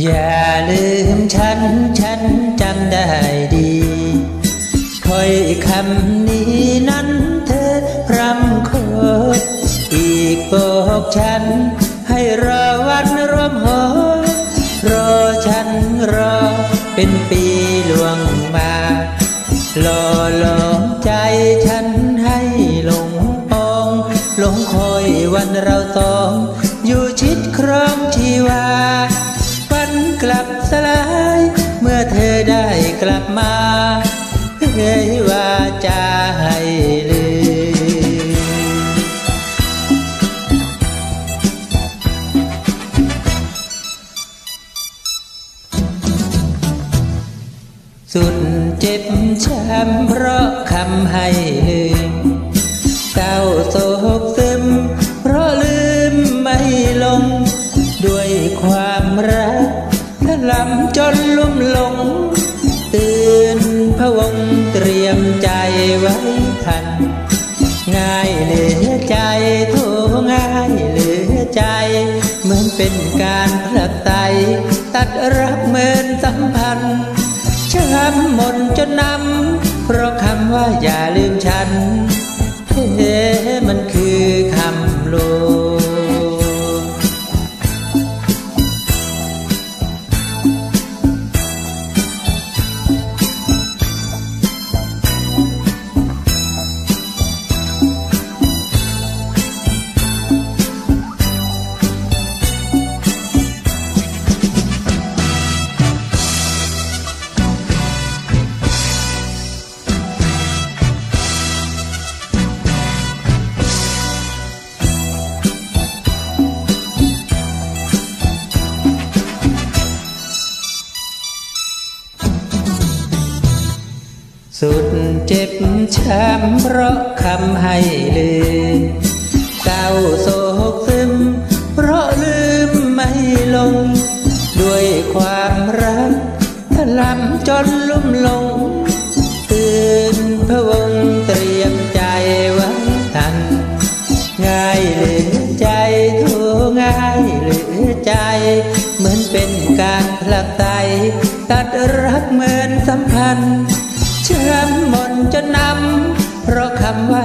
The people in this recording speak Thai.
อย่าลืมฉัน ฉันจำได้ดีคอยคำนี้นั้นเธอพรำโคดอีกบอกฉัน ให้รอวันรวมหอรอฉันรอเป็นปีล่วงมาหล่อ กลับมาเฮ้ยว่าจะให้ลืมสุดเจ็บช้ำเพราะคำให้ลืมเศร้าโไว้ทัน ง่ายเหลือใจโทง่ายเหลือใจ เหมือนเป็นการผลัดไตตัดรักเหมือนสัมพันธ์ช้ำหมนจนนำเพราะคำว่าอย่า สุดเจ็บช้ำเพราะคำให้ลืมเศร้าโศกซึม เพราะลืมไม่ลง ด้วยความรักถลำจนลุ่มหลง ตื่นพะวงเตรียมใจไว้ทัน ง่ายเหลือใจทูง่ายเหลือใจ เหมือนเป็นการผลักไตตัดรักเหมือนสัมพันธ์ ช้ำหมนจนนำเพราะคำว่า